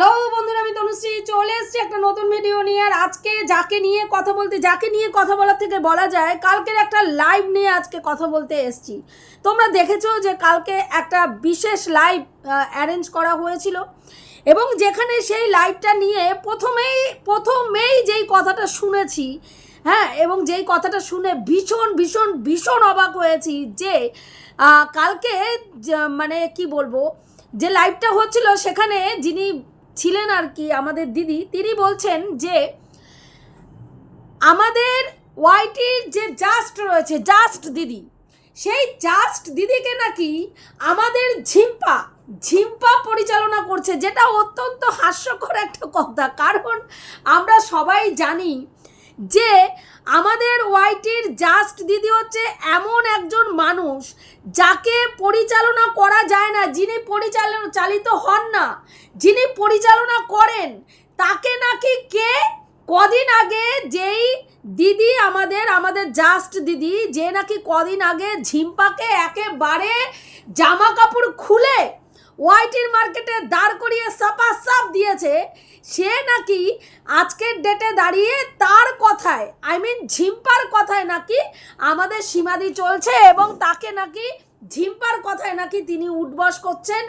Hello বন্ধুরা, আমি তনুশ্রী। চলে এসেছি একটা নতুন ভিডিও নিয়ে। আর আজকে যাকে নিয়ে কথা বলতে যাকে নিয়ে কথা বলার থেকে বলা যায়, কালকের একটা লাইভ নিয়ে আজকে কথা বলতে এসেছি। তোমরা দেখেছ যে কালকে একটা বিশেষ লাইভ অ্যারেঞ্জ করা হয়েছিল। এবং যেখানে সেই লাইভটা নিয়ে প্রথমেই প্রথমেই যেই কথাটা শুনেছি হ্যাঁ এবং যেই কথাটা শুনে ভীষণ ভীষণ ভীষণ অবাক হয়েছি যে কালকে মানে কি বলব, যে লাইভটা হচ্ছিল, সেখানে যিনি ছিলেন আর কি আমাদের দিদি, তিনি বলছেন যে আমাদের ওয়াইটির যে জাস্ট রয়েছে, জাস্ট দিদি, সেই জাস্ট দিদিকে নাকি আমাদের ঝিম্পা ঝিম্পা পরিচালনা করছে, যেটা অত্যন্ত হাস্যকর একটা কথা। কারণ আমরা সবাই জানি যে আমাদের ওয়াইটির জাস্ট দিদি হচ্ছে এমন একজন মানুষ যাকে পরিচালনা করা যায় না, যিনি পরিচালনা, চালিত হন না, যিনি পরিচালনা করেন, তাকে নাকি কে কদিন আগে যেই দিদি আমাদের আমাদের জাস্ট দিদি, যে নাকি কদিন আগে ঝিম্পাকে একেবারে জামা কাপড় খুলে ওয়াইটির মার্কেটে দাঁড় করিয়ে সাপা সাপ দিয়েছে, সে নাকি আজকের ডেটে দাঁড়িয়ে তার কথায় আই মিন ঝিম্পার কথায় নাকি আমাদের সীমাদি চলছে এবং তাকে নাকি ঝিম্পার কথায় নাকি তিনি উঠবস করছেন।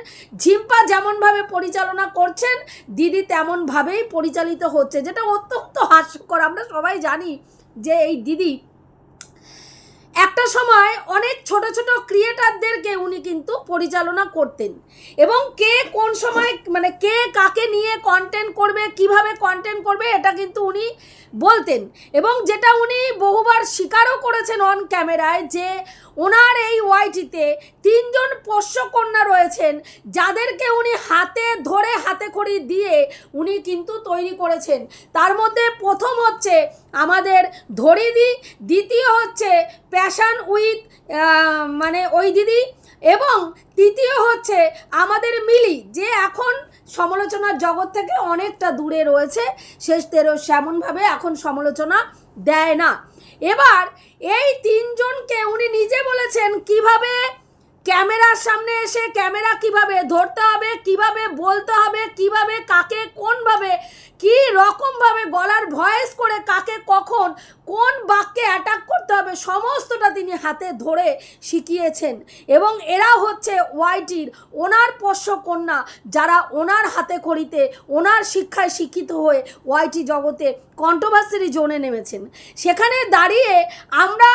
ঝিম্পা যেমনভাবে পরিচালনা করছেন, দিদি তেমনভাবেই পরিচালিত হচ্ছে, যেটা অত্যন্ত হাস্যকর। আমরা সবাই জানি যে এই দিদি একটা সময় অনেক ছোট ছোট ক্রিয়েটারদেরকে উনি কিন্তু পরিচালনা করতেন। এবং কে কোন সময় মানে কে কাকে নিয়ে কন্টেন্ট করবে, কীভাবে কন্টেন্ট করবে, এটা কিন্তু উনি বলতেন। এবং যেটা উনি বহুবার স্বীকারও করেছেন অন ক্যামেরায় যে ওনার এই ওয়াইটিতে তিনজন পোষ্যকন্যা রয়েছেন, যাদেরকে উনি হাতে ধরে হাতে খড়ি দিয়ে উনি কিন্তু তৈরি করেছেন। তার মধ্যে প্রথম হচ্ছে আমাদের ধরিদি দ্বিতীয় হচ্ছে প্যাশান উইথ মানে ওই দিদি, এবং তৃতীয় হচ্ছে আমাদের মিলি, যে এখন সমালোচনার জগৎ থেকে অনেকটা দূরে রয়েছে। শেষ তেরো সেমনভাবে এখন সমালোচনা দেয় না। এবার এই তিনজনকে উনি নিজে বলেছেন কীভাবে ক্যামেরার সামনে এসে ক্যামেরা কীভাবে ধরতে হবে, কীভাবে বলতে হবে, কীভাবে, কাকে, কোনভাবে কি রকমভাবে গলার ভয়েস করে কাকে, কখন, কোন বাক্যে অ্যাটাক করতে হবে, সমস্তটা তিনি হাতে ধরে শিখিয়েছেন। এবং এরা হচ্ছে ওয়াইটির ওনার পোষ্য কন্যা, যারা ওনার হাতে খড়িতে, ওনার শিক্ষায় শিক্ষিত হয়ে ওয়াইটি জগতে কন্ট্রোভার্সির জোনে নেমেছেন। সেখানে দাঁড়িয়ে আমরা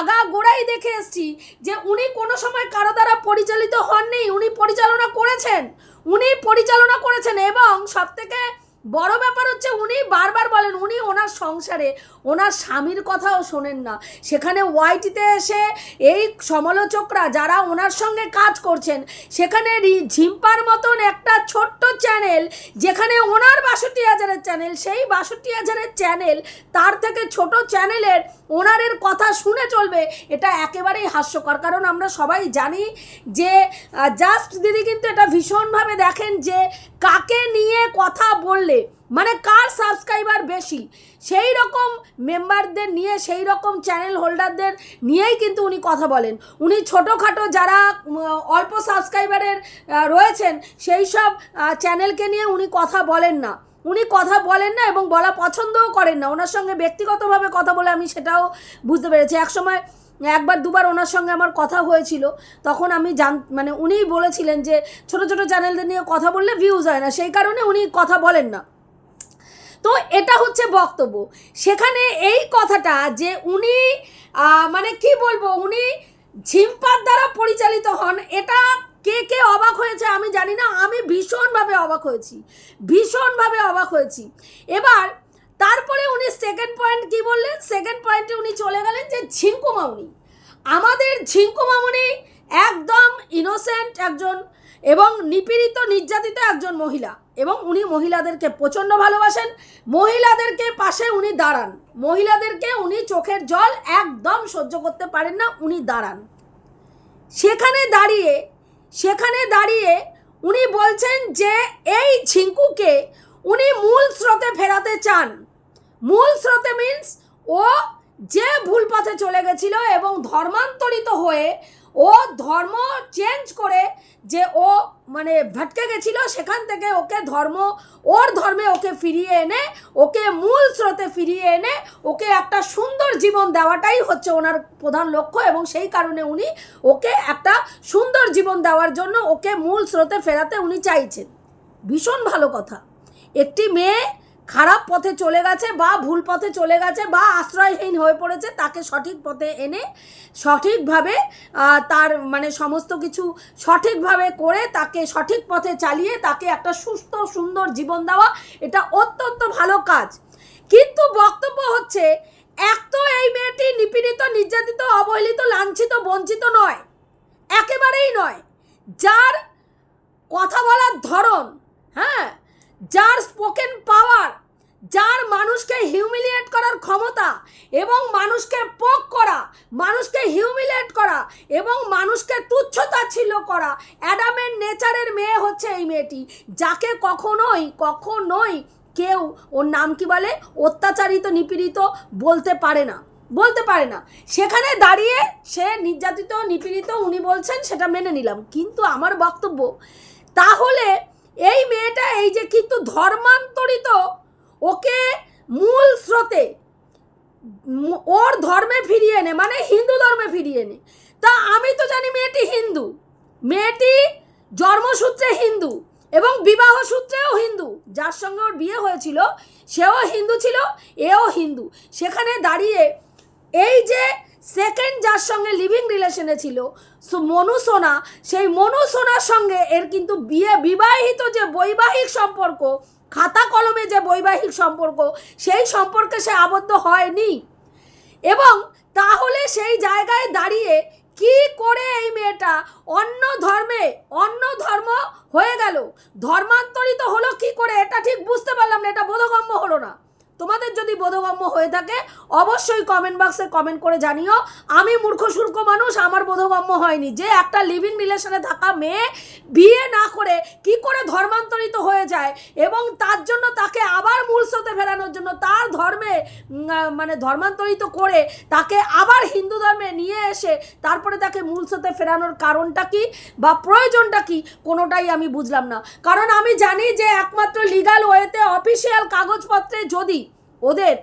আগা গোড়াই দেখে এসছি যে উনি কোনো সময় কারও দ্বারা পরিচালিত হননি, উনি পরিচালনা করেছেন, উনি পরিচালনা করেছেন এবং সবথেকে বড় ব্যাপার হচ্ছে উনি বারবার বলেন উনি ওনার সংসারে ওনার স্বামীর কথাও শোনেন না। সেখানে ওয়াইটিতে এসে এই সমালোচকরা যারা ওনার সঙ্গে কাজ করছেন, সেখানে ঝিম্পার মতন একটা ছোট্ট চ্যানেল, যেখানে ওনার বাষট্টি হাজারের চ্যানেল, সেই বাষট্টি হাজারের চ্যানেল তার থেকে ছোট চ্যানেলের ওনারের কথা শুনে চলবে, এটা একেবারেই হাস্যকর। কারণ আমরা সবাই জানি যে জাস্ট দিদি কিন্তু এটা ভীষণভাবে দেখেন যে, কাকে নিয়ে কথা বললে। মানে কার সাবস্ক্রাইবার বেশি? সেই রকম মেম্বারদের নিয়ে, সেই রকম চ্যানেল হোল্ডারদের নিয়েই কিন্তু উনি কথা বলেন। উনি ছোটোখাটো যারা অল্প সাবস্ক্রাইবারের রয়েছেন, সেই সব চ্যানেলকে নিয়ে উনি কথা বলেন না। উনি কথা বলেন না এবং বলা পছন্দও করেন না। ওনার সঙ্গে ব্যক্তিগতভাবে কথা বলে আমি সেটাও বুঝতে পেরেছি। একসময়, একবার, দুবার ওনার সঙ্গে আমার কথা হয়েছিল। তখন আমি জান মানে উনিই বলেছিলেন যে, ছোট ছোট চ্যানেলদের নিয়ে কথা বললে ভিউজ হয় না। সেই কারণে উনি কথা বলেন না। তো এটা হচ্ছে বক্তব্য। সেখানে এই কথাটা যে উনি মানে কি বলব, উনি ঝিম্পার দ্বারা পরিচালিত হন, এটা কে কে অবাক হয়েছে আমি জানি না, আমি ভীষণভাবে অবাক হয়েছি, ভীষণভাবে অবাক হয়েছি। এবার তারপরে উনি সেকেন্ড পয়েন্ট কি বললেন? সেকেন্ড পয়েন্টে উনি চলে গেলেন যে ঝিঙ্কু মামুনি। আমাদের ঝিঙ্কু মামুনি একদম ইনোসেন্ট একজন এবং নিপীড়িত, নির্যাতিত একজন মহিলা। এবং উনি মহিলাদেরকে প্রচণ্ড ভালোবাসেন। মহিলাদেরকে পাশে উনি দাঁড়ান। মহিলাদেরকে উনি চোখের জল একদম সহ্য করতে পারেন না, উনি দাঁড়ান। সেখানে দাঁড়িয়ে সেখানে দাঁড়িয়ে উনি বলছেন যে, এই ঝিঙ্কুকে উনি মূল স্রোতে ফেরাতে চান। মূল স্রোতে মিন্স ও যে ভুল পথে চলে গেছিল এবং ধর্মান্তরিত হয়ে ও ধর্ম চেঞ্জ করে যে ও মানে ভটকে গেছিল সেখান থেকে ওকে ধর্ম, ওর ধর্মে ওকে ফিরিয়ে এনে, ওকে মূল স্রোতে ফিরিয়ে এনে, ওকে একটা সুন্দর জীবন দেওয়াটাই হচ্ছে ওনার প্রধান লক্ষ্য এবং সেই কারণে উনি ওকে একটা সুন্দর জীবন দেওয়ার জন্য ওকে মূল স্রোতে ফেরাতে উনি চাইছেন। ভীষণ ভালো কথা। একটি মেয়ে খারাপ পথে চলে গেছে বা ভুল পথে চলে গেছে বা আশ্রয়হীন হয়ে পড়েছে, তাকে সঠিক পথে এনে সঠিকভাবে তার মানে সমস্ত কিছু সঠিকভাবে করে তাকে সঠিক পথে চালিয়ে তাকে একটা সুস্থ, সুন্দর জীবন দেওয়া, এটা অত্যন্ত ভালো কাজ। কিন্তু বক্তব্য হচ্ছে, এক তো এই মেয়েটি নিপীড়িত, নির্যাতিত, অবহেলিত, লাঞ্ছিত, বঞ্চিত নয়। একেবারেই নয়। যার কথা বলার ধরন হ্যাঁ যার স্পোকেন পাওয়ার যার মানুষকে হিউমিলিয়েট করার ক্ষমতা এবং মানুষকে পোক করা, মানুষকে হিউমিলিয়েট করা এবং মানুষকে তুচ্ছতা ছিল করা অ্যাডামের নেচারের মেয়ে হচ্ছে এই মেয়েটি, যাকে কখনোই কখনোই কেউ, ওর নাম কি বলে? অত্যাচারিত, নিপীড়িত বলতে পারে না, বলতে পারে না। সেখানে দাঁড়িয়ে সে নির্যাতিত, নিপীড়িত, উনি বলছেন, সেটা মেনে নিলাম। কিন্তু আমার বক্তব্য, তাহলে এই মেয়েটা এই যে কিন্তু ধর্মান্তরিত ওকে মূল স্রোতে ওর ধর্মে ফিরিয়ে এনে মানে হিন্দু ধর্মে ফিরিয়ে এনে তা আমি তো জানি মেয়েটি হিন্দু। মেয়েটি জন্মসূত্রে হিন্দু এবং বিবাহ সূত্রেও হিন্দু। যার সঙ্গে ওর বিয়ে হয়েছিল, সেও হিন্দু ছিল, এও হিন্দু। সেখানে দাঁড়িয়ে এই যে সেকেন্ড যার সঙ্গে লিভিং রিলেশনে ছিল, সো- মনু সোনা, সেই মনু সোনার সঙ্গে এর কিন্তু বিয়ে বিবাহিত যে বৈবাহিক সম্পর্ক খাতা কলমে যে বৈবাহিক সম্পর্ক, সেই সম্পর্কে সে আবদ্ধ হয়নি। এবং তাহলে সেই জায়গায় দাঁড়িয়ে কি করে এই মেয়েটা অন্য ধর্মে, অন্য ধর্ম হয়ে গেল? ধর্মান্তরিত হলো কি করে? এটা ঠিক বুঝতে পারলাম না, এটা বোধগম্য হলো না। তোমাদের যদি বোধগম্য হয়ে থাকে, অবশ্যই কমেন্ট বক্সে কমেন্ট করে জানিও। আমি মূর্খ সূর্খ মানুষ, আমার বোধগম্য হয়নি। যে একটা লিভিং রিলেশনে থাকা মেয়ে বিয়ে না করে কি করে ধর্মান্তরিত হয়ে যায় এবং তার জন্য তাকে আবার মূল ফেরানোর জন্য তার ধর্মে মানে ধর্মান্তরিত করে তাকে আবার হিন্দু ধর্মে নিয়ে এসে তারপরে তাকে মূল ফেরানোর কারণটা কি বা প্রয়োজনটা কি কোনোটাই আমি বুঝলাম না। কারণ আমি জানি যে একমাত্র লিগাল ওয়েতে অফিসিয়াল কাগজপত্রে যদি ওদের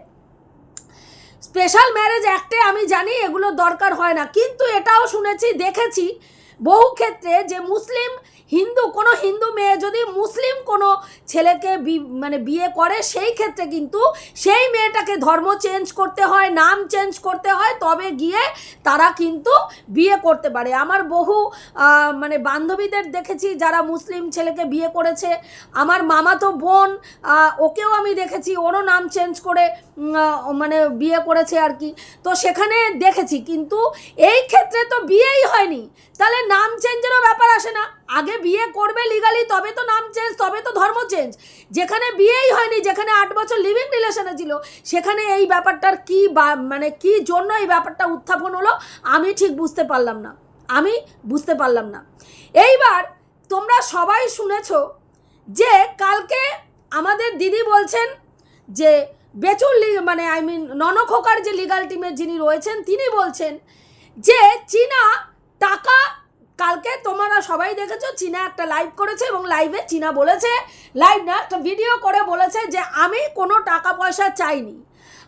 স্পেশাল ম্যারেজ অ্যাক্টে আমি জানি এগুলো দরকার হয় না। কিন্তু এটাও শুনেছি, দেখেছি বহু ক্ষেত্রে যে মুসলিম হিন্দু, কোনো হিন্দু মেয়ে যদি মুসলিম কোনো ছেলেকে মানে বিয়ে করে, সেই ক্ষেত্রে কিন্তু সেই মেয়েটাকে ধর্ম চেঞ্জ করতে হয়, নাম চেঞ্জ করতে হয়, তবে গিয়ে তারা কিন্তু বিয়ে করতে পারে। আমার বহু মানে বান্ধবীদের দেখেছি যারা মুসলিম ছেলেকে বিয়ে করেছে। আমার মামাতো বোন ওকেও আমি দেখেছি, ওরও নাম চেঞ্জ করে মানে বিয়ে করেছে আর কি। তো সেখানে দেখেছি, কিন্তু এই ক্ষেত্রে তো বিয়েই হয়নি। তাহলে নাম চেঞ্জেরও ব্যাপার আসে না। আগে বিয়ে করবে লিগালি তবে তো নাম চেঞ্জ তবে তো ধর্ম চেঞ্জ যেখানে বিয়েই হয়নি, যেখানে আট বছর লিভিং রিলেশনে ছিল, সেখানে এই ব্যাপারটার কি মানে কি জন্য এই ব্যাপারটা উত্থাপন হলো, আমি ঠিক বুঝতে পারলাম না। আমি বুঝতে পারলাম না। এইবার তোমরা সবাই শুনেছো যে কালকে আমাদের দিদি বলছেন যে বেচুর মানে আই মিন ননখোকার যে লিগাল টিমের যিনি রয়েছেন, তিনি বলছেন যে চীনা টাকা কালকে তোমরা সবাই দেখেছ, চীনা একটা লাইভ করেছে এবং লাইভে চীনা বলেছে লাইভ না, একটা ভিডিও করে বলেছে যে আমি কোনো টাকা পয়সা চাইনি।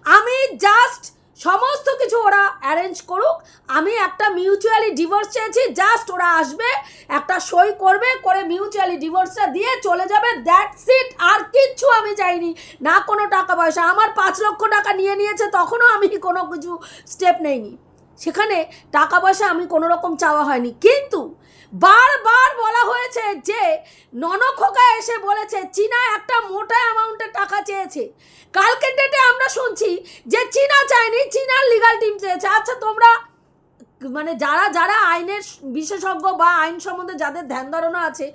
আমি জাস্ট সমস্ত কিছু ওরা অ্যারেঞ্জ করুক, আমি একটা মিউচুয়ালি ডিভোর্স চেয়েছি জাস্ট ওরা আসবে, একটা সই করবে, করে মিউচুয়ালি ডিভোর্সটা দিয়ে চলে যাবে দ্যাটস ইট আর কিচ্ছু আমি চাইনি, না কোনো টাকা পয়সা। আমার পাঁচ লক্ষ টাকা নিয়ে নিয়েছে, তখনও আমি কোনো কিছু স্টেপ নেইনি। সেখানে টাকা পয়সা আমি কোনো রকম চাওয়া হয়নি। কিন্তু বারবার বলা হয়েছে যে ননখোকা এসে বলেছে, চীনা একটা মোটা অ্যামাউন্টের টাকা চেয়েছে। কালকের ডেটে আমরা শুনছি যে চীনা চায়নি, চীনার লিগাল টিম চেয়েছে। আচ্ছা তোমরা মানে যারা যারা আইনের বিশেষজ্ঞ বা আইন সম্বন্ধে যাদের ধ্যান ধারণা আছে,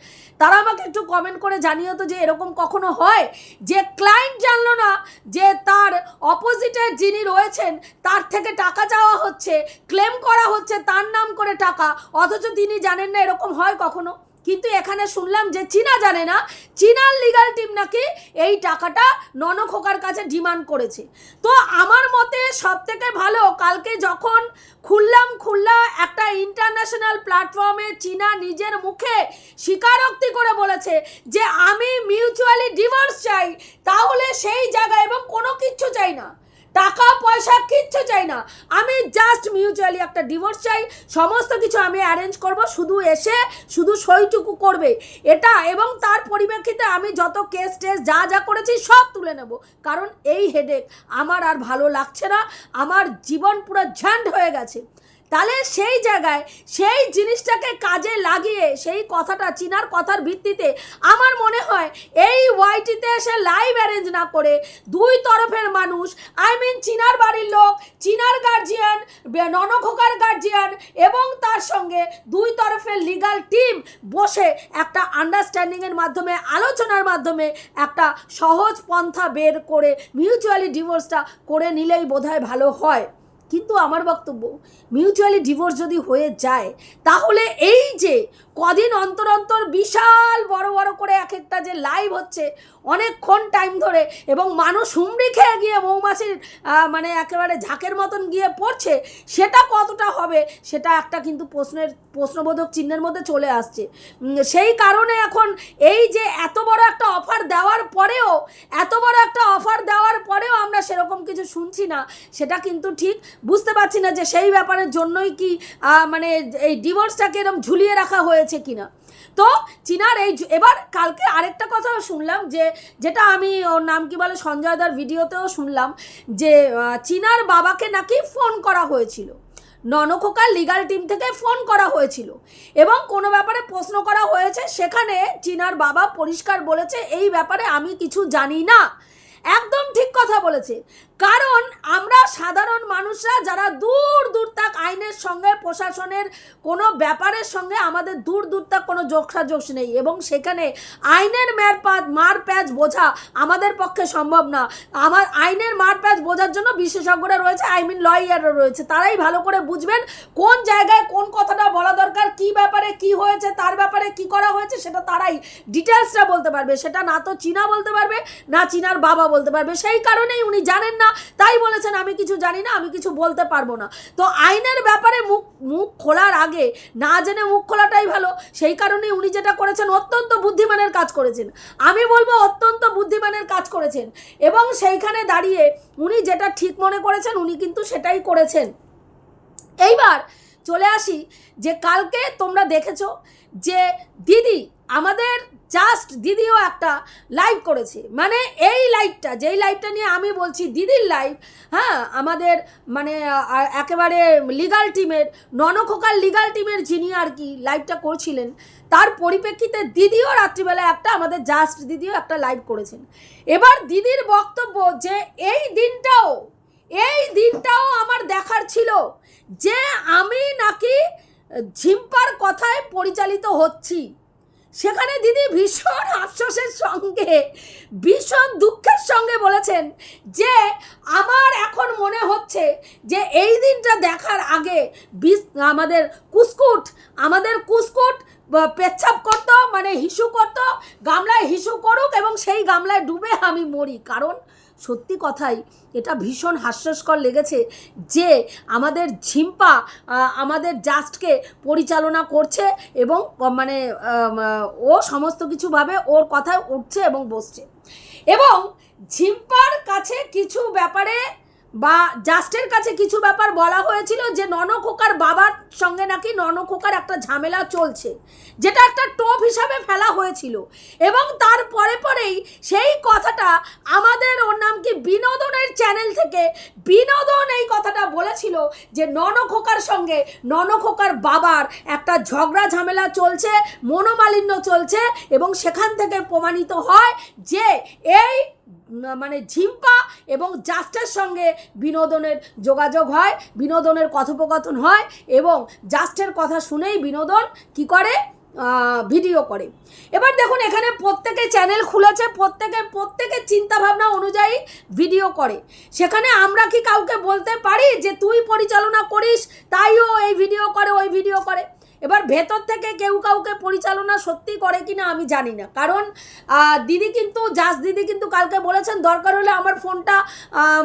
তারা আমাকে একটু কমেন্ট করে জানিয়ে তো যে এরকম কখনো হয়? যে ক্লায়েন্ট জানলো না যে তার অপোজিটের যিনি রয়েছেন, তার থেকে টাকা চাওয়া হচ্ছে ক্লেম করা হচ্ছে, তার নাম করে টাকা, অথচ তিনি জানেন না এরকম হয় কখনো? কিন্তু এখানে শুনলাম যে চীনা জানে না, চীনার লিগাল টিম নাকি এই টাকাটা নন খোকার কাছে ডিমান্ড করেছে। তো আমার মতে সব থেকে ভালো, কালকে যখন খুললাম খুললা একটা ইন্টারন্যাশনাল প্ল্যাটফর্মে চীনা নিজের মুখে স্বীকারোক্তি করে বলেছে যে আমি মিউচুয়ালি ডিভোর্স চাই, তাহলে সেই জায়গায় এবং কোনো কিচ্ছু চাই না। টাকা, পয়সা কিচ্ছু চাই না। আমি জাস্ট মিউচুয়ালি একটা ডিভোর্স চাই, সমস্ত কিছু আমি অ্যারেঞ্জ করব, শুধু এসে, শুধু সইটুকু করবে। এটা এবং তার পরিপ্রেক্ষিতে আমি যত কেস টেস যা যা করেছি সব তুলে নেব। কারণ এই হেডেক আমার আর ভালো লাগছে না, আমার জীবন পুরো ঝ্যান্ড হয়ে গেছে। তাহলে সেই জায়গায় সেই জিনিসটাকে কাজে লাগিয়ে সেই কথাটা, চিনার কথার ভিত্তিতে আমার মনে হয় এই ওয়াইটিতে এসে লাইভ অ্যারেঞ্জ না করে দুই তরফের মানুষ আই মিন চিনার বাড়ির লোক, চিনার গার্জিয়ান ননখোকার গার্জিয়ান এবং তার সঙ্গে দুই তরফের লিগাল টিম বসে একটা আন্ডারস্ট্যান্ডিংয়ের মাধ্যমে, আলোচনার মাধ্যমে একটা সহজ পন্থা বের করে মিউচুয়ালি ডিভোর্সটা করে নিলেই বোধহয় ভালো হয়। কিন্তু আমার বক্তব্য মিউচুয়ালি ডিভোর্স যদি হয়ে যায়, তাহলে এই যে কদিন অন্তর অন্তর বিশাল বড় বড় করে এক একটা যে লাইভ হচ্ছে অনেকক্ষণ টাইম ধরে এবং মানুষ হুমড়ি খেয়ে গিয়ে মৌমাছির মানে একেবারে ঝাঁকের মতন গিয়ে পড়ছে, সেটা কতটা হবে সেটা একটা কিন্তু প্রশ্নের, প্রশ্নবোধক চিহ্নের মধ্যে চলে আসছে। সেই কারণে এখন এই যে এত বড় একটা অফার দেওয়ার পরেও, এত বড় একটা অফার দেওয়ার পরেও আমরা সেরকম কিছু শুনছি না, সেটা কিন্তু ঠিক বুঝতে পারছি না যে সেই ব্যাপারের জন্যই কি মানে এই ডিভোর্সটাকে এরকম ঝুলিয়ে রাখা হয়েছে কিনা। তো চীনার এই এবার কালকে আরেকটা কথা শুনলাম যে যেটা আমি ওর নাম কি বলে, সঞ্জয় দার ভিডিওতেও শুনলাম যে চিনার বাবাকে নাকি ফোন করা হয়েছিল। ননখোকার লিগাল টিম থেকে ফোন করা হয়েছিল এবং কোনো ব্যাপারে প্রশ্ন করা হয়েছে, সেখানে চীনার বাবা পরিষ্কার বলেছে, এই ব্যাপারে আমি কিছু জানি না। একদম ঠিক কথা বলেছে। কারণ আমরা সাধারণ মানুষরা যারা দূর দূর তাক আইনের সঙ্গে, প্রশাসনের কোনো ব্যাপারের সঙ্গে আমাদের দূর দূর তাক কোনো যোগসাযোগ নেই এবং সেখানে আইনের মের পা মার প্যাচ বোঝা আমাদের পক্ষে সম্ভব না। আমার আইনের মার প্যাচ বোঝার জন্য বিশেষজ্ঞরা রয়েছে আই মিন লয়াররা রয়েছে। তারাই ভালো করে বুঝবেন কোন জায়গায় কোন কথাটা বলা দরকার, কি ব্যাপারে কি হয়েছে, তার ব্যাপারে কি করা হয়েছে, সেটা তারাই ডিটেলসটা বলতে পারবে। সেটা না তো চীনা বলতে পারবে, না চীনার বাবা বলতে পারবে। সেই কারণেই উনি জানেন না তাই বলেছেন, আমি কিছু জানি না, আমি কিছু বলতে পারব না। তো আইনের ব্যাপারে মুখ মুখ খোলার আগে না জেনে মুখ খোলাটাই ভালো। সেই কারণেই উনি যেটা করেছেন, অত্যন্ত বুদ্ধিমানের কাজ করেছেন। আমি বলব, অত্যন্ত বুদ্ধিমানের কাজ করেছেন। এবং সেইখানে দাঁড়িয়ে উনি যেটা ঠিক মনে করেছেন, উনি কিন্তু সেটাই করেছেন। এইবার চলে আসি যে, কালকে তোমরা দেখেছ যে, দিদি আমাদের জাস্ট দিদিও একটা লাইভ করেছে। মানে এই লাইভটা যেই লাইভটা নিয়ে আমি বলছি দিদির লাইভ হ্যাঁ আমাদের মানে একেবারে লিগাল টিমের ননখোকার লিগাল টিমের যিনি আর কি লাইভটা করছিলেন, তার পরিপ্রেক্ষিতে দিদিও রাত্রিবেলা একটা আমাদের জাস্ট দিদিও একটা লাইভ করেছেন। এবার দিদির বক্তব্য যে এই দিনটাও এই দিনটাও আমার দেখার ছিল যে আমি নাকি ঝিম্পার কথায় পরিচালিত হচ্ছি। সেখানে দিদি ভীষণ আফসোসের সঙ্গে, ভীষণ দুঃখের সঙ্গে বলেছেন যে, আমার এখন মনে হচ্ছে যে এই দিনটা দেখার আগে আমাদের কুসকুট আমাদের কুসকুট পেচ্ছাপ করতো মানে হিসু করতো, গামলায় হিসু করুক এবং সেই গামলায় ডুবে আমি মরি। কারণ সত্যি কথাই এটা ভীষণ হাস্যস্কর লেগেছে যে আমাদের ঝিম্পা আমাদের জাস্টকে পরিচালনা করছে এবং মানে ও সমস্ত কিছুভাবে ওর কথায় উঠছে এবং বসছে। এবং ঝিম্পার কাছে কিছু ব্যাপারে বা জাস্টের কাছে কিছু ব্যাপার বলা হয়েছিল যে ননখোকার বাবার সঙ্গে নাকি ননখোকার একটা ঝামেলা চলছে, যেটা একটা টোপ হিসাবে ফেলা হয়েছিল। এবং তার পরে পরেই সেই কথাটা আমাদের ওর নাম কি বিনোদনের চ্যানেল থেকে বিনোদন এই কথাটা বলেছিল যে ননখোকার সঙ্গে ননখোকার বাবার একটা ঝগড়া ঝামেলা চলছে, মনোমালিন্য চলছে এবং সেখান থেকে প্রমাণিত হয় যে এই মানে ঝিম্পা এবং জাস্টের সঙ্গে বিনোদনের যোগাযোগ হয়, বিনোদনের কথোপকথন হয় এবং জাস্টের কথা শুনেই বিনোদন কি করে? ভিডিও করে। এবার দেখুন, এখানে প্রত্যেকে চ্যানেল খুলেছে, প্রত্যেকে, প্রত্যেকের চিন্তা ভাবনা অনুযায়ী ভিডিও করে। সেখানে আমরা কি কাউকে বলতে পারি যে, তুই পরিচালনা করিস, তাইও এই ভিডিও করে, ওই ভিডিও করে? এবার ভেতর থেকে কেউ কাউকে পরিচালনা সত্যি করে কি না আমি জানি না। কারণ দিদি কিন্তু জাস দিদি কিন্তু কালকে বলেছেন, দরকার হলে আমার ফোনটা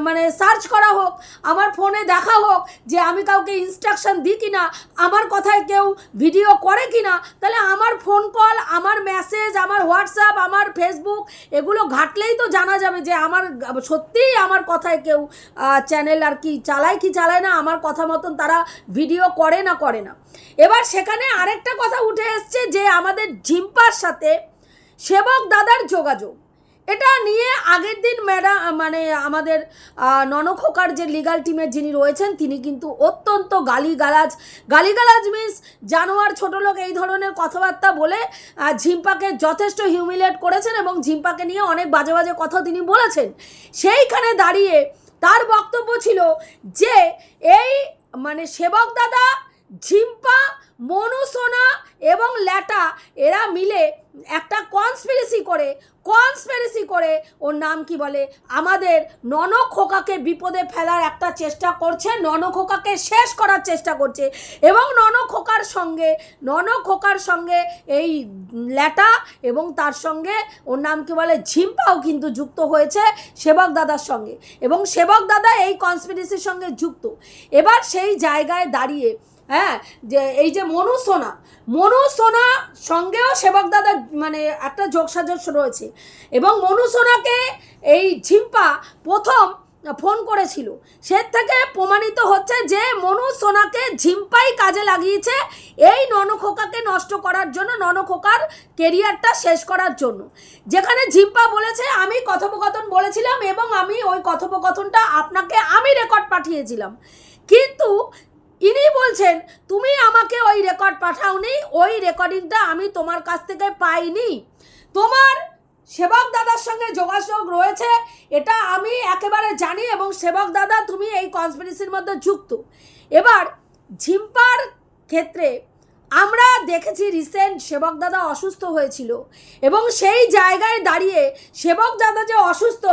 মানে সার্চ করা হোক, আমার ফোনে দেখা হোক যে আমি কাউকে ইনস্ট্রাকশন দিই কি না আমার কথায় কেউ ভিডিও করে কি না তাহলে আমার ফোন কল আমার মেসেজ আমার হোয়াটসঅ্যাপ আমার ফেসবুক এগুলো ঘাটলেই তো জানা যাবে যে আমার, সত্যিই আমার কথায় কেউ চ্যানেল আর কি চালায় কি চালায় না, আমার কথা মতন তারা ভিডিও করে না করে না। এবার সেখানে আরেকটা কথা উঠে এসছে যে আমাদের ঝিম্পার সাথে সেবক দাদার যোগাযোগ। এটা নিয়ে আগের দিন ম্যাডাম মানে আমাদের ননখোকার যে লিগাল টিমের যিনি রয়েছেন, তিনি কিন্তু অত্যন্ত গালিগালাজ। গালিগালাজ মিন্স জানোয়ার ছোট লোক এই ধরনের কথাবার্তা বলে ঝিম্পাকে যথেষ্ট হিউমিলেট করেছেন এবং ঝিম্পাকে নিয়ে অনেক বাজে বাজে কথা তিনি বলেছেন। সেইখানে দাঁড়িয়ে তার বক্তব্য ছিল যে, এই মানে সেবক দাদা ঝিম্পা মনু সোনা এবং ল্যাটা, এরা মিলে একটা কনস্পিরেসি করে কনস্পিরেসি করে, ওর নাম কি বলে? আমাদের ননখোকাকে বিপদে ফেলার একটা চেষ্টা করছে ননখোকাকে শেষ করার চেষ্টা করছে এবং ননখোকার সঙ্গে ননখোকার সঙ্গে এই ল্যাটা এবং তার সঙ্গে ওর নাম কি বলে? ঝিম্পাও কিন্তু যুক্ত হয়েছে সেবক দাদার সঙ্গে এবং সেবক দাদা এই কনস্পিরেসির সঙ্গে যুক্ত। এবার সেই জায়গায় দাঁড়িয়ে হ্যাঁ যে এই যে মনু সোনা মনু সোনা সঙ্গেও সেবক দাদা মানে একটা যোগসাজস রয়েছে। এবং মনু সোনাকে এই ঝিম্পা প্রথম ফোন করেছিল। সে থেকে প্রমাণিত হচ্ছে যে মনু সোনাকে ঝিম্পাই কাজে লাগিয়েছে এই ননখোকাকে নষ্ট করার জন্য, ননখোকার কেরিয়ারটা শেষ করার জন্য। যেখানে ঝিম্পা বলেছে, আমি কথোপকথন বলেছিলাম এবং আমি ওই কথোপকথনটা আপনাকে আমি রেকর্ড পাঠিয়েছিলাম। কিন্তু ইনি বলছেন, তুমি আমাকে ওই রেকর্ড পাঠাওনি, ওই রেকর্ডিংটা আমি তোমার কাছ থেকে পাইনি। তোমার সেবক দাদার সঙ্গে যোগাযোগ রয়েছে, এটা আমি একেবারে জানি এবং সেবক দাদা, তুমি এই কনসপিরেসির মধ্যে যুক্ত। এবার ঝিম্পার ক্ষেত্রে আমরা দেখেছি রিসেন্ট সেবক দাদা অসুস্থ হয়েছিল এবং সেই জায়গায় দাঁড়িয়ে সেবক দাদা যে অসুস্থ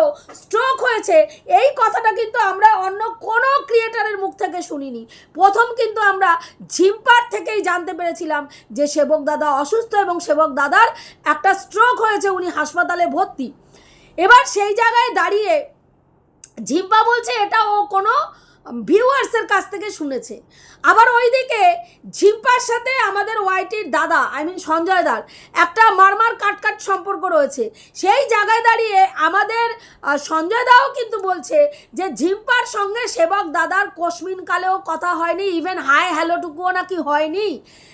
স্ট্রোক হয়েছে, এই কথাটা কিন্তু আমরা অন্য কোনো ক্রিয়েটারের মুখ থেকে শুনিনি। প্রথম কিন্তু আমরা ঝিম্পার থেকেই জানতে পেরেছিলাম যে সেবক দাদা অসুস্থ এবং সেবক দাদার একটা স্ট্রোক হয়েছে, উনি হাসপাতালে ভর্তি। এবার সেই জায়গায় দাঁড়িয়ে ঝিম্পা বলছে, এটা ও কোনো ভিউয়ার্সের কাছ থেকে শুনেছে। আবার ওইদিকে ঝিম্পার সাথে আমাদের ওয়াইটির দাদা আই মিন সঞ্জয় দার, একটা মারমার কাটকাট সম্পর্ক রয়েছে। সেই জায়গায় দাঁড়িয়ে আমাদের সঞ্জয় দাও কিন্তু বলছে যে ঝিম্পার সঙ্গে সেবক দাদার কসমিন কালেও কথা হয়নি ইভেন হাই হ্যালোটুকুও নাকি হয়নি।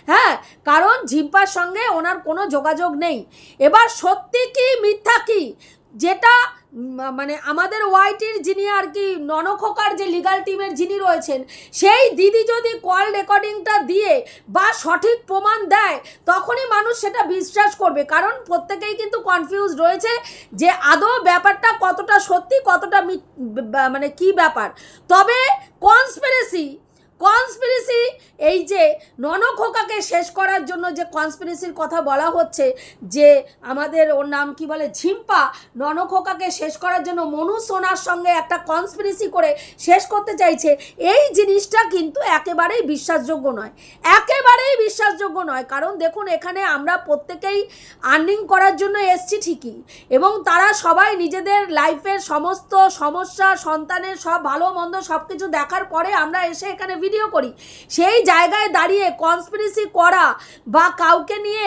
হ্যাঁ কারণ ঝিম্পার সঙ্গে ওনার কোনো যোগাযোগ নেই। এবার সত্যি কি, মিথ্যা কি, যেটা মানে আমাদের ওয়াইটির যিনি আর কি ননখোকার যে লিগাল টিমের যিনি রয়েছেন, সেই দিদি যদি কল রেকর্ডিংটা দিয়ে বা সঠিক প্রমাণ দেয়, তখনই মানুষ সেটা বিশ্বাস করবে। কারণ প্রত্যেকেই কিন্তু কনফিউজ রয়েছে যে আদৌ ব্যাপারটা কতটা সত্যি, কতটা মানে কি ব্যাপার। তবে কনস্পিরেসি কনস্পিরেসি এই যে ননখোকাকে শেষ করার জন্য যে কনস্পিরেসির কথা বলা হচ্ছে, যে আমাদের ওর নাম কি বলে, ঝিম্পা ননখোকাকে শেষ করার জন্য মনু সোনার সঙ্গে একটা কনস্পিরেসি করে শেষ করতে চাইছে, এই জিনিসটা কিন্তু একেবারেই বিশ্বাসযোগ্য নয়। একেবারেই বিশ্বাসযোগ্য নয়, কারণ দেখুন এখানে আমরা প্রত্যেকেই আর্নিং করার জন্য এসছি ঠিকই, এবং তারা সবাই নিজেদের লাইফের সমস্ত সমস্যা, সন্তানের সব ভালো মন্দ সব কিছু দেখার পরে আমরা এসে এখানে ভিডিও করি। সেই জায়গায় দাঁড়িয়ে কনস্পিরেসি করা বা কাউকে নিয়ে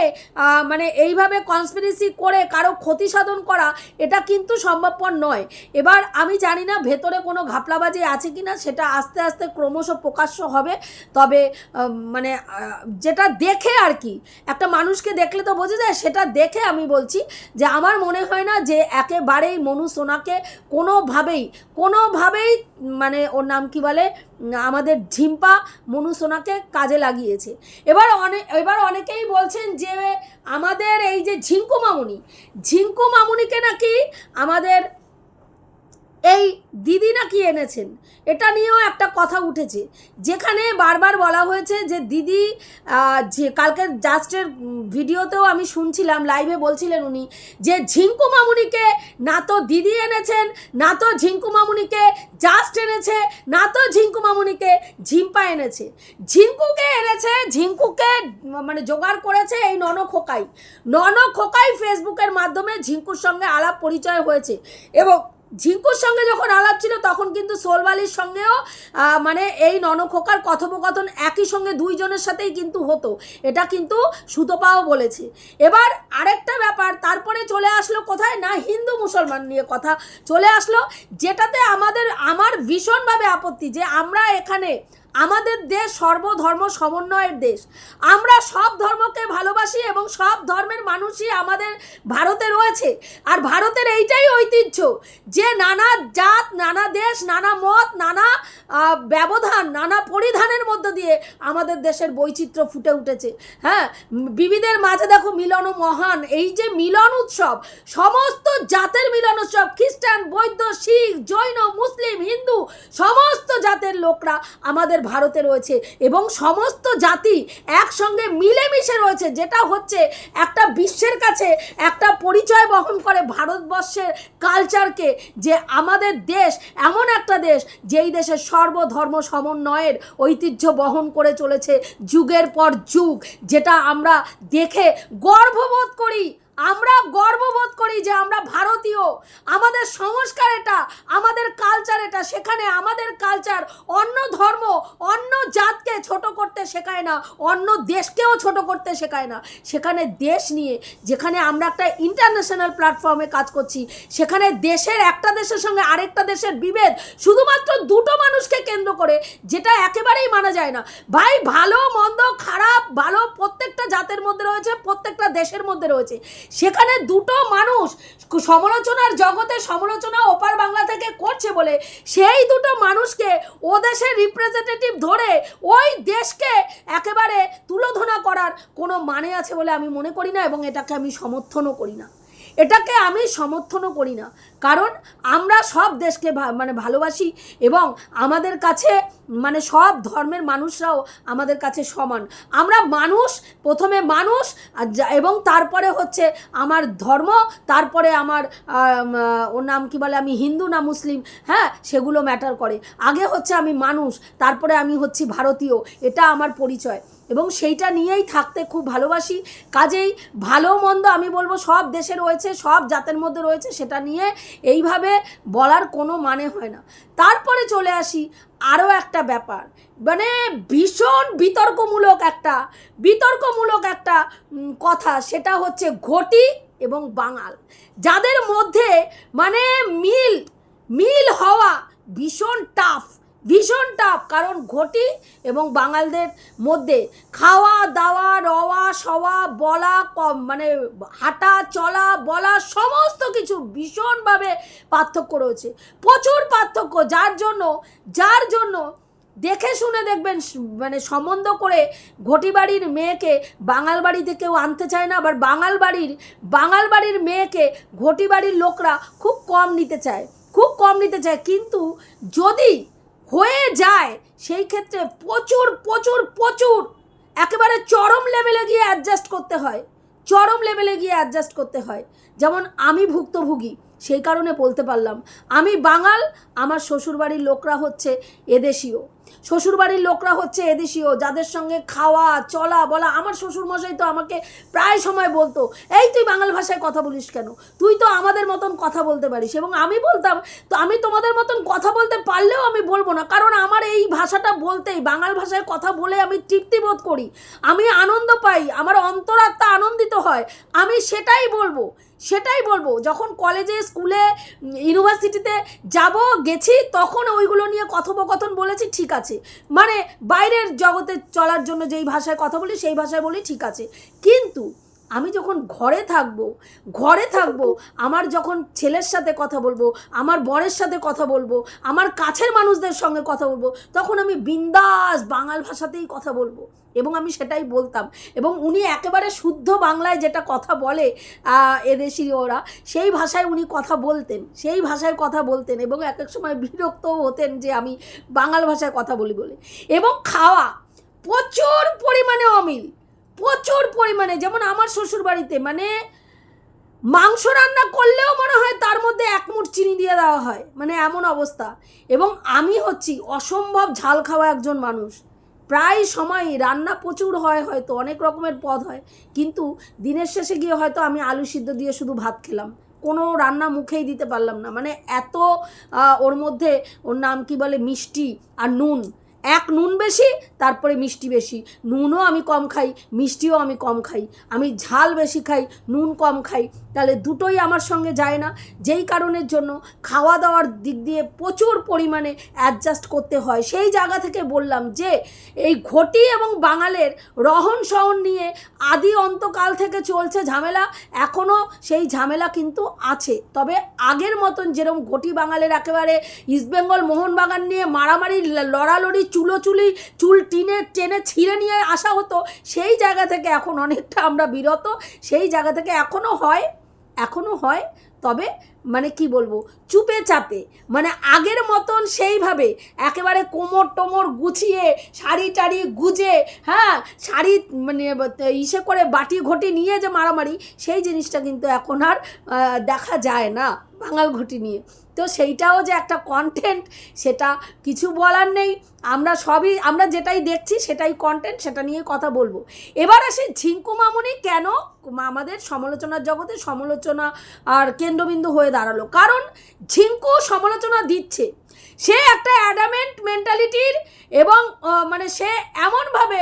মানে এইভাবে কনস্পিরেসি করে কারও ক্ষতি সাধন করা, এটা কিন্তু সম্ভবপর নয়। এবার আমি জানি না ভেতরে কোনো ঘাপলাবাজি আছে কি না সেটা আস্তে আস্তে ক্রমশ প্রকাশ্য হবে। তবে মানে যেটা দেখে আর কি, একটা মানুষকে দেখলে তো বোঝা যায়, সেটা দেখে আমি বলছি যে আমার মনে হয় না যে একেবারেই মনু সোনাকে কোনোভাবেই কোনোভাবেই মানে ওর নাম কি বলে? আমাদের ঝিম্পা মনু সোনাকে কাজে লাগিয়েছে। এবার অনেক এবার অনেকেই বলছেন যে আমাদের এই যে ঝিঙ্কু মামুনি, ঝিঙ্কু মামুনিকে নাকি আমাদের এই দিদি নাকি এনেছেন? এটা নিয়েও একটা কথা উঠেছে। যেখানে বারবার বলা হয়েছে যে দিদি যে কালকের জাস্টের ভিডিওতেও আমি শুনছিলাম লাইভে বলছিলেন উনি যে ঝিঙ্কু মামুনিকে, না তো দিদি এনেছেন, না তো ঝিঙ্কু মামুনিকে জাস্ট এনেছে, না তো ঝিঙ্কু মামুনিকে ঝিম্পা এনেছে। ঝিঙ্কুকে এনেছে, ঝিঙ্কুকে মানে জোগাড় করেছে এই নন খোকাই। নন খোকাই ফেসবুকের মাধ্যমে ঝিঙ্কুর সঙ্গে আলাপ পরিচয় হয়েছে এবং ঝিঙ্কুর সঙ্গে যখন আলাপ ছিল, তখন কিন্তু সোলবালির সঙ্গেও মানে এই ননখোকার কথোপকথন একই সঙ্গে দুইজনের সাথেই কিন্তু হতো। এটা কিন্তু সুতোপাও বলেছে। এবার আরেকটা ব্যাপার, তারপরে চলে আসলো কোথায়? না, হিন্দু মুসলমান নিয়ে কথা। চলে আসলো যেটাতে আমাদের, আমার ভীষণভাবে আপত্তি যে আমরা এখানে আমাদের দেশ সর্বধর্ম সমন্বয়ের দেশ। আমরা সব ধর্মকে ভালোবাসি এবং সব ধর্মের মানুষই আমাদের ভারতে রয়েছে। আর ভারতের এইটাই ঐতিহ্য যে নানা জাত নানা দেশ নানা মত নানা ব্যবধান নানা পরিধানের মধ্য দিয়ে আমাদের দেশের বৈচিত্র্য ফুটে উঠেছে। হ্যাঁ উম, বিবিধের মাঝে দেখো মিলন ও মহান এই যে মিলন উৎসব সমস্ত জাতের মিলন উৎসব খ্রিস্টান বৌদ্ধ শিখ জৈন মুসলিম হিন্দু সমস্ত জাতের লোকরা আমাদের ভারতে রয়েছে এবং সমস্ত জাতি একসঙ্গে মিলেমিশে রয়েছে, যেটা হচ্ছে একটা বিশ্বের কাছে একটা পরিচয় বহন করে ভারতবর্ষের কালচারকে যে আমাদের দেশ এমন একটা দেশ যেই দেশের সর্বধর্ম সমন্বয়ের ঐতিহ্য বহন করে চলেছে যুগের পর যুগ, যেটা আমরা দেখে গর্ববোধ করি। আমরা গর্ববোধ করি যে আমরা ভারতীয়। আমাদের সংস্কার এটা, আমাদের কালচার এটা। সেখানে আমাদের কালচার অন্য ধর্ম, অন্য শেখায় না, অন্য দেশকেও ছোট করতে শেখায় না। সেখানে দেশ নিয়ে, যেখানে আমরা একটা ইন্টারন্যাশনাল প্ল্যাটফর্মে কাজ করছি, সেখানে দেশের একটা দেশের সঙ্গে আরেকটা দেশের বিভেদ শুধুমাত্র দুটো মানুষকে কেন্দ্র করে, যেটা একেবারেই মানা যায় না। ভাই, ভালো, মন্দ, খারাপ, ভালো প্রত্যেকটা জাতের মধ্যে রয়েছে, প্রত্যেকটা দেশের মধ্যে রয়েছে। সেখানে দুটো মানুষ সমালোচনার জগতে সমালোচনা ওপার বাংলা থেকে করছে বলে, সেই দুটো মানুষকে ও দেশের রিপ্রেজেন্টেটিভ ধরে ওই দেশকে একেবারে তুলোধনা করার কোনো মানে আছে বলে আমি মনে করি না এবং এটাকে আমি সমর্থনও করি না। এটাকে আমি সমর্থনও করি না। কারণ আমরা সব দেশকে মানে ভালোবাসি এবং আমাদের কাছে মানে সব ধর্মের মানুষরাও আমাদের কাছে সমান। আমরা মানুষ, প্রথমে মানুষ এবং তারপরে হচ্ছে আমার ধর্ম, তারপরে আমার ওর নাম কি বলে, আমি হিন্দু না মুসলিম হ্যাঁ সেগুলো ম্যাটার করে। আগে হচ্ছে আমি মানুষ, তারপরে আমি হচ্ছি ভারতীয়, এটা আমার পরিচয়। এবং সেইটা নিয়েই থাকতে খুব ভালোবাসি। কাজেই ভালো মন্দ আমি বলব, সব দেশে রয়েছে, সব জাতের মধ্যে রয়েছে, সেটা নিয়ে এইভাবে বলার কোনো মানে হয় না। তারপরে চলে আসি আরও একটা ব্যাপার। মানে ভীষণ বিতর্কমূলক একটা বিতর্কমূলক একটা কথা, সেটা হচ্ছে ঘটি এবং বাঙাল। যাদের মধ্যে মানে মিল মিল হওয়া ভীষণ টাফ ভীষণ টাফ কারণ ঘটি এবং বাঙালদের মধ্যে খাওয়া, দাওয়া, রওয়া, সওয়া, বলা, কম মানে হাঁটা, চলা, বলা সমস্ত কিছু ভীষণভাবে পার্থক্য রয়েছে। প্রচুর পার্থক্য, যার জন্য যার জন্য দেখে শুনে দেখবেন মানে সম্বন্ধ করে ঘটি বাড়ির মেয়েকে বাঙাল বাড়িতে কেউ আনতে চায় না, আবার বাঙাল বাড়ির বাঙাল বাড়ির মেয়েকে ঘটি বাড়ির লোকরা খুব কম নিতে চায়, খুব কম নিতে চায়। কিন্তু যদি হয়ে যায়। সেই ক্ষেত্রে প্রচুর প্রচুর প্রচুর একেবারে চরম লেভেলে গিয়ে অ্যাডজাস্ট করতে হয়। চরম লেভেলে গিয়ে অ্যাডজাস্ট করতে হয়। যেমন আমি ভুক্তভোগী সেই কারণে বলতে পারলাম। আমি বাঙাল, আমার শ্বশুরবাড়ির লোকরা হচ্ছে এদেশীয়। শ্বশুরবাড়ির লোকরা হচ্ছে এদেশীয়, যাদের সঙ্গে খাওয়া, চলা, বলা, আমার শ্বশুরমশাই তো আমাকে প্রায় সময় বলতো, এই তুই বাঙাল ভাষায় কথা বলিস কেন? তুই তো আমাদের মতন কথা বলতে পারিস। এবং আমি বলতাম, তো আমি তোমাদের মতন কথা বলতে পারলেও আমি বলব না, কারণ আমার এই ভাষাটা বলতেই, বাঙাল ভাষায় কথা বলে আমি তৃপ্তি বোধ করি। আমি আনন্দ পাই, আমার অন্তরাত্মা আনন্দিত হয়, আমি সেটাই বলব। সেটাই বলব, যখন কলেজে স্কুলে ইউনিভার্সিটিতে যাব, গেছি, তখন ওইগুলো নিয়ে কথোপকথন বলেছি, ঠিক আছে। মানে বাইরের জগতে চলার জন্য যেই ভাষায় কথা বলি, সেই ভাষায় বলি ঠিক আছে। কিন্তু আমি যখন ঘরে থাকব ঘরে থাকব, আমার যখন ছেলের সাথে কথা বলব, আমার বরের সাথে কথা বলব, আমার কাছের মানুষদের সঙ্গে কথা বলব, তখন আমি বিন্দাস বাঙাল ভাষাতেই কথা বলব। এবং আমি সেটাই বলতাম। এবং উনি একেবারে শুদ্ধ বাংলায় যেটা কথা বলে এদেশি ওরা, সেই ভাষায় উনি কথা বলতেন। সেই ভাষায় কথা বলতেন এবং এক এক সময় বিরক্তও হতেন যে আমি বাঙাল ভাষায় কথা বলি বলে। এবং খাওয়া প্রচুর পরিমাণে অমিল। প্রচুর পরিমাণে, যেমন আমার শ্বশুর বাড়িতে মানে মাংস রান্না করলেও মনে হয় তার মধ্যে এক মুঠ চিনি দিয়ে দেওয়া হয় মানে এমন অবস্থা। এবং আমি হচ্ছি অসম্ভব ঝাল খাওয়া একজন মানুষ। প্রায় সময়ই রান্না প্রচুর হয়, হয়তো অনেক রকমের পদ হয়, কিন্তু দিনের শেষে গিয়ে হয়তো আমি আলু সিদ্ধ দিয়ে শুধু ভাত খেলাম। কোনো রান্না মুখেই দিতে পারলাম না। মানে এত ওর মধ্যে ওর নাম কি বলে, মিষ্টি আর নুন এক নুন বেশি, তারপরে মিষ্টি বেশি। নুনও আমি কম খাই, মিষ্টিও আমি কম খাই। আমি ঝাল বেশি খাই, নুন কম খাই। তাহলে দুটোই আমার সঙ্গে যায় না। যেই কারণের জন্য খাওয়া দাওয়ার দিক দিয়ে প্রচুর পরিমাণে অ্যাডজাস্ট করতে হয়। সেই জায়গা থেকে বললাম যে, এই ঘটি এবং বাঙালের রহন সহন নিয়ে আদি অন্তকাল থেকে চলছে ঝামেলা। এখনও সেই ঝামেলা কিন্তু আছে। তবে আগের মতন যেরকম ঘটি বাঙালের একেবারে ইস্টবেঙ্গল মোহনবাগান নিয়ে মারামারি লড়ালড়ি চুলোচুলি চুল টিনে, টেনে ছিঁড়ে নিয়ে আসা হতো। সেই জায়গা থেকে এখন অনেকটা আমরা বিরত। সেই জায়গা থেকে এখনও হয় এখনও হয়। তবে মানে কি বলব, চুপে চাপে। মানে আগের মতন সেইভাবে একেবারে কোমর টোমর গুছিয়ে, শাড়ি টাড়ি গুজে হ্যাঁ শাড়ি মানে ইসে করে বাটি ঘটি নিয়ে যে মারামারি, সেই জিনিসটা কিন্তু এখন আর দেখা যায় না। বাঙাল ঘটি নিয়ে। তো সেইটাও যে একটা কন্টেন্ট সেটা কিছু বলার নেই। আমরা সবই, আমরা যেটাই দেখছি সেটাই কন্টেন্ট সেটা নিয়ে কথা বলব। এবার আসে ঝিঙ্কু মামুনি কেন আমাদের সমালোচনার জগতে সমালোচনা আর কেন্দ্রবিন্দু হয়ে দাঁড়াল? কারণ ঝিঙ্কু সমালোচনা দিচ্ছে। সে একটা অ্যাডামেন্ট মেন্টালিটির এবং মানে সে এমনভাবে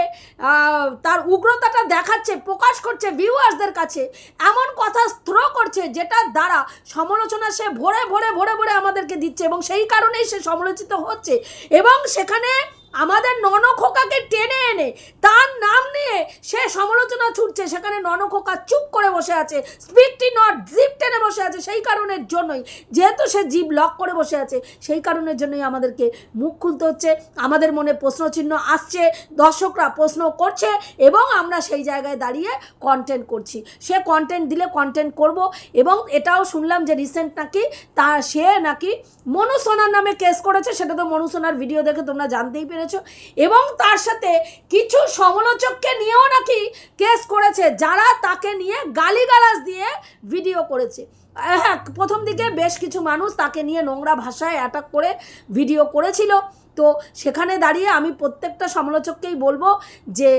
তার উগ্রতাটা দেখাচ্ছে, প্রকাশ করছে ভিউয়ার্সদের কাছে, এমন কথা থ্রো করছে যেটার দ্বারা সমালোচনা সে ভরে ভরে ভরে ভরে আমাদেরকে দিচ্ছে এবং সেই কারণেই সে সমালোচিত হচ্ছে এবং সেখানে আমাদের ননখোকাকে টেনে এনে তার নিয়ে সে সমালোচনা ছুটছে, সেখানে ননখোকা চুপ করে বসে আছে স্পিকটি নট জিপ টেনে বসে আছে, সেই কারণের জন্যই। যেহেতু সে জিপ লক করে বসে আছে, সেই কারণের জন্যই আমাদেরকে মুখ খুলতে হচ্ছে। আমাদের মনে প্রশ্নচিহ্ন আসছে, দর্শকরা প্রশ্ন করছে এবং আমরা সেই জায়গায় দাঁড়িয়ে কন্টেন্ট করছি। সে কন্টেন্ট দিলে কন্টেন্ট করব এবং এটাও শুনলাম যে রিসেন্ট নাকি তা সে নাকি মনুসোনার নামে কেস করেছে, সেটা তো মনু সোনার ভিডিও দেখে তোমরা জানতেই পেরেছ। এবং তার সাথে কিছু সমালোচককে নিয়েও নাকি কেস করেছে, যারা তাকে নিয়ে গালিগালাজ দিয়ে ভিডিও করেছে। হ্যাঁ প্রথম দিকে বেশ কিছু মানুষ তাকে নিয়ে নোংরা ভাষায় অ্যাটাক করে ভিডিও করেছিল। তো সেখানে দাঁড়িয়ে আমি প্রত্যেকটা সমালোচককেই বলব যে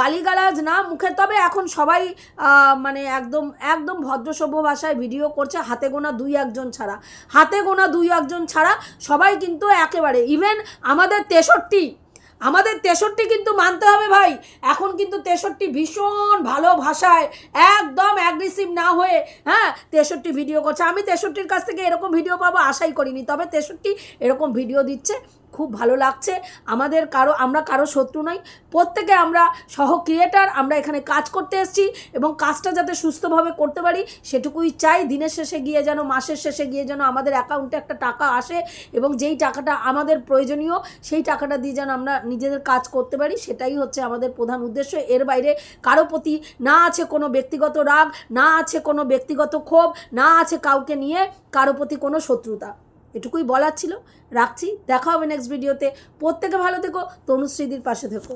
গালিগালাজ না মুখে, তবে এখন সবাই মানে একদম একদম ভদ্রসভ্য ভাষায় ভিডিও করছে, হাতে গোনা দুই একজন ছাড়া। হাতে গোনা দুই একজন ছাড়া সবাই কিন্তু একেবারে ইভেন আমাদের তেষট্টি আমাদের তেষট্টি কিন্তু মানতে হবে ভাই। এখন কিন্তু তেষট্টি ভীষণ ভালো ভাষায় একদম অ্যাগ্রেসিভ না হয়ে হ্যাঁ তেষট্টি ভিডিও করছে। আমি তেষট্টির কাছ থেকে এরকম ভিডিও পাবো, আশাই করিনি। তবে তেষট্টি এরকম ভিডিও দিচ্ছে। খুব ভালো লাগছে। আমাদের কারও, আমরা কারও শত্রু নই। প্রত্যেকে আমরা সহ ক্রিয়েটার আমরা এখানে কাজ করতে এসেছি এবং কাজটা যাতে সুস্থভাবে করতে পারি, সেটুকুই চাই। দিনের শেষে গিয়ে যেন, মাসের শেষে গিয়ে যেন আমাদের অ্যাকাউন্টে একটা টাকা আসে এবং যেই টাকাটা আমাদের প্রয়োজনীয়, সেই টাকাটা দিয়ে যেন আমরা নিজেদের কাজ করতে পারি, সেটাই হচ্ছে আমাদের প্রধান উদ্দেশ্য। এর বাইরে কারও প্রতি না আছে কোনো ব্যক্তিগত রাগ, না আছে কোনো ব্যক্তিগত ক্ষোভ, না আছে কাউকে নিয়ে কারও প্রতি কোনো শত্রুতা। এটুকুই বলার ছিল। রাখছি দেখা হবে নেক্সট ভিডিওতে প্রত্যেকে ভালো থেকো তনুশ্রীদির পাশে থেকো।